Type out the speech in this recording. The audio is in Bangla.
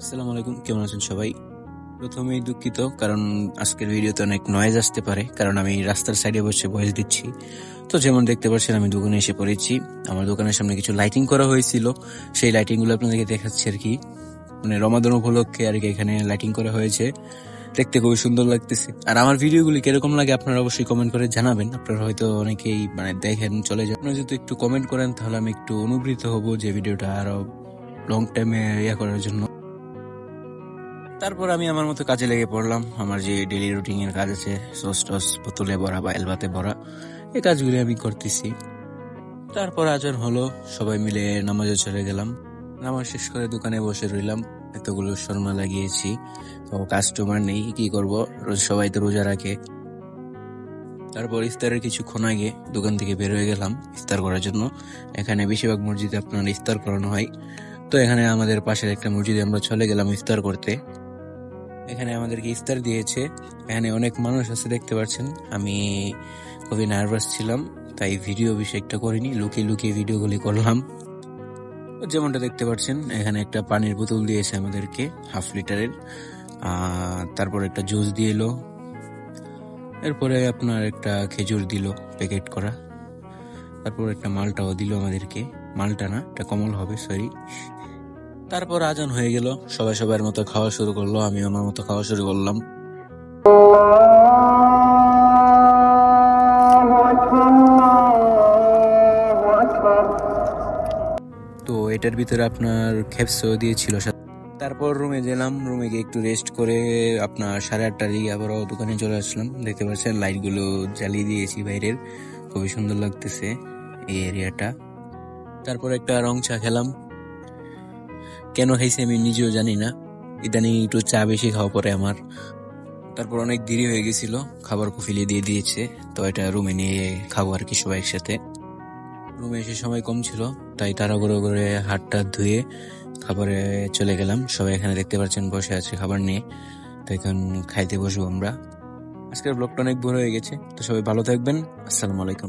আসসালামু আলাইকুম, কেমন আছেন সবাই? প্রথমেই দুঃখিত, কারণ আজকের ভিডিওতে অনেক নয়েজ আসতে পারে, কারণ আমি রাস্তার সাইডে বসে ভয়েস দিচ্ছি। তো যেমন দেখতে পাচ্ছেন, আমি দোকানে এসে পড়েছি। আমার দোকানের সামনে কিছু লাইটিং করা হয়েছিল। সেই লাইটিংগুলো আপনাদেরকে দেখাচ্ছি আর কি। মানে রমাদান উপলক্ষে আর কি এখানে লাইটিং করা হয়েছে। দেখতে খুবই সুন্দর লাগতেছে। আর আমার ভিডিওগুলি কীরকম লাগে আপনারা অবশ্যই কমেন্ট করে জানাবেন। আপনারা হয়তো অনেকেই মানে দেখেন, চলে যান। আপনারা যদি একটু কমেন্ট করেন, তাহলে আমি একটু অনুপ্রীত হব যে ভিডিওটা আরও লং টাইমে ইয়া করার জন্য। তারপর আমি আমার মতো কাজে লেগে পড়লাম। আমার যে ডেলি রুটিন এর কাজ আছে সস টস বোতলে ভরা বা এলবাতে ভরা এই কাজগুলি আমি করতেছি। তারপর আজান হলো, সবাই মিলে নামাজে চলে গেলাম। নামাজ শেষ করে দোকানে বসে রইলাম। এতগুলো শর্মা লাগিয়েছি। তো কাস্টমার নেই, কি করব? রোজ সবাই তো রোজা রাখে। তারপর ইফতারের কিছুক্ষণ আগে দোকান থেকে বের হয়ে গেলাম ইফতার করার জন্য। এখানে বেশিরভাগ মসজিদে আপনার ইফতার করানো হয়। তো এখানে আমাদের পাশের একটা মসজিদে আমরা চলে গেলাম ইফতার করতে। এখানে আমাদেরকে ইফতার দিয়েছে। এখানে অনেক মানুষ আছে, দেখতে পাচ্ছেন। আমি খুবই নার্ভাস ছিলাম, তাই ভিডিও একটা করিনি, লুকিয়ে লুকিয়ে ভিডিওগুলি করলাম। যেমনটা দেখতে পাচ্ছেন, এখানে একটা পানির বোতল দিয়েছে আমাদেরকে, হাফ লিটারের। তারপর একটা জুস দিয়ে এলো। এরপরে আপনার একটা খেজুর দিল প্যাকেট করা। তারপর একটা মালটাও দিল আমাদেরকে। মালটা না এটা কমল হবে সরি তারপর আজান হয়ে গেল। সবাই সবার মতো খাওয়া শুরু করল আমি আমার মতো খাওয়া শুরু করলাম। তো এটার ভিতরে আপনার খেপসও দিয়েছিল। তারপর রুমে গেলাম, রুমে গিয়ে একটু রেস্ট করে আপনার সাড়ে আটটার দিকে আবারও দোকানে চলে আসলাম। দেখতে পাচ্ছেন লাইটগুলো জ্বালিয়ে দিয়েছি বাইরের। খুবই সুন্দর লাগতেছে এই এরিয়াটা তারপর একটা রং চা খেলাম। কেন খাইছি আমি নিজেও জানি না। ইদানিং একটু চা বেশি খাওয়া পরে আমার। তারপর অনেক দেরি হয়ে গেছিল, খাবার কুফিলিয়ে দিয়ে দিয়েছে, তো এটা রুমে নিয়ে খাব আর কি সবাই একসাথে। রুমে এসে সময় কম ছিল, তাই তারা তাড়াহুড়ো করে হাতটা ধুয়ে খাবারে চলে গেলাম। সবাই এখানে দেখতে পাচ্ছেন, বসে আছে খাবার নিয়ে, তো এখন খাইতে বসবো আমরা। আজকের ব্লগটা অনেক বড় হয়ে গেছে, তো সবাই ভালো থাকবেন। আসসালামু আলাইকুম।